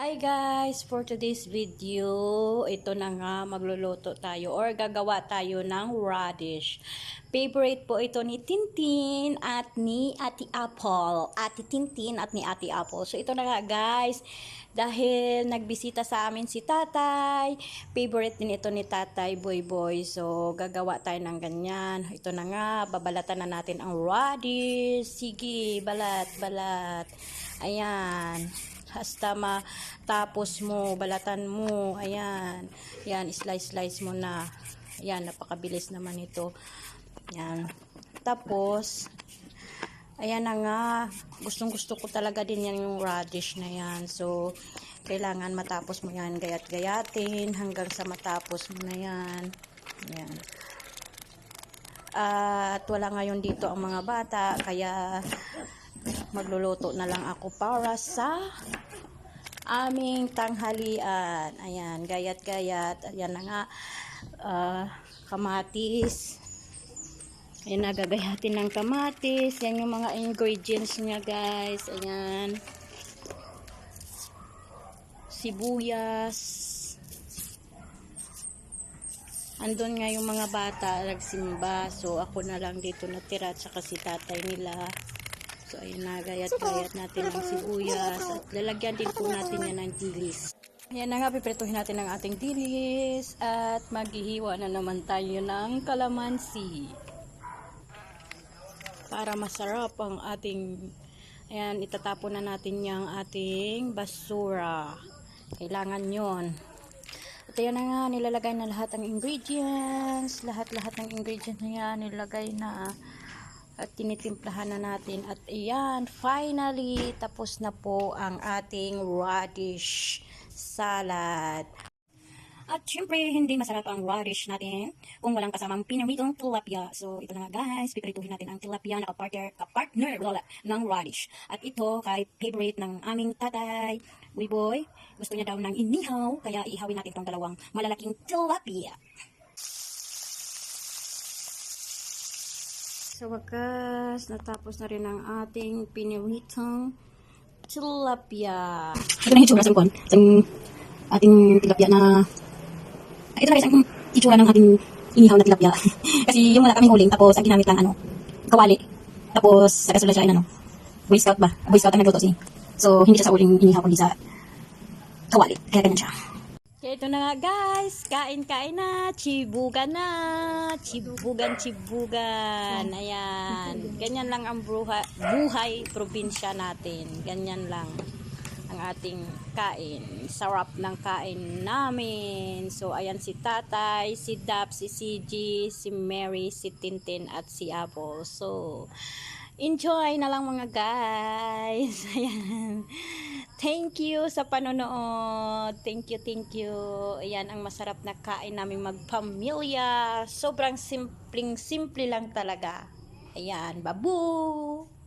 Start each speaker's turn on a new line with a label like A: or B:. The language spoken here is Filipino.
A: Hi guys! For today's video, ito na nga magluluto tayo or gagawa tayo ng radish. Favorite po ito ni Tintin at ni Ate Apple. Ate Tintin at ni Ate Apple. So ito na nga guys, dahil nagbisita sa amin si Tatay, favorite din ito ni Tatay Boy Boy. So gagawa tayo ng ganyan. Ito na nga, babalatan na natin ang radish. Sige, balat, balat. Ayan hasta matapos mo, balatan mo, ayan, yan, slice-slice mo na, ayan, napakabilis naman ito, yan, tapos, ayan na nga, gustong gusto ko talaga din yan yung radish na yan, so, kailangan matapos mo yan, gayat-gayatin, hanggang sa matapos mo na yan, yan, at wala ngayon dito ang mga bata, kaya magluluto na lang ako para sa aming tanghalian. Ayan, gayat-gayat. Ayan na nga, ah, kamatis. Ayan, nagagayatin ng kamatis. Yan yung mga ingredients niya, guys. Ayan. Sibuyas. Andun nga yung mga bata, nagsimba. So, ako na lang dito natira at saka si tatay nila. So, ayun na, gayat-gayat natin ang sibuyas. At lalagyan din po natin yan ng dilis. Ayan na nga, piprituhin natin ang ating dilis. At maghihiwa na naman tayo ng kalamansi. Para masarap ang ating... Ayan, itatapon na natin yung ating basura. Kailangan yon. At ayan na nga, nilalagay na lahat ng ingredients. Lahat-lahat ng ingredients na yan, nilagay na at tinitimplahan na natin. At ayan finally tapos na po ang ating radish salad. At syempre hindi masarap ang radish natin kung walang kasamang pinamitong tilapia. So ito na nga guys piprituhin natin ang tilapia na kapartner, kapartner wala, ng radish. At ito kay favorite ng aming tatay Uy boy, gusto niya daw ng inihaw kaya ihawin natin itong dalawang malalaking tilapia Sa wakas, natapos na rin ang ating piniritong tilapia. Ito na yung itsura sa kon. Sa ating tilapia na... Ito na guys ang itsura ng ating inihaw na tilapia. Kasi yung wala kaming huling, tapos ang ginamit lang ano, kawali. Tapos, sa kasulad siya ay ano, Boy Scout ba? Boy Scout ang nagluto siya. So, hindi siya sa uling inihaw, kundi sa kawali. Kaya ganyan siya. Okay, ito na nga guys. Kain-kain na. Chibugan na. Chibugan, chibugan. Ayan. Ganyan lang ang buhay, buhay probinsya natin. Ganyan lang ang ating kain. Sarap ng kain namin. So, ayan si Tatay, si Dap, si CG, si Mary, si Tintin, at si Apple. So, enjoy na lang mga guys. Ayan. Thank you sa panonood. Thank you, thank you. Ayan ang masarap na kain namin magpamilya. Sobrang simpleng simple lang talaga. Ayan, babu!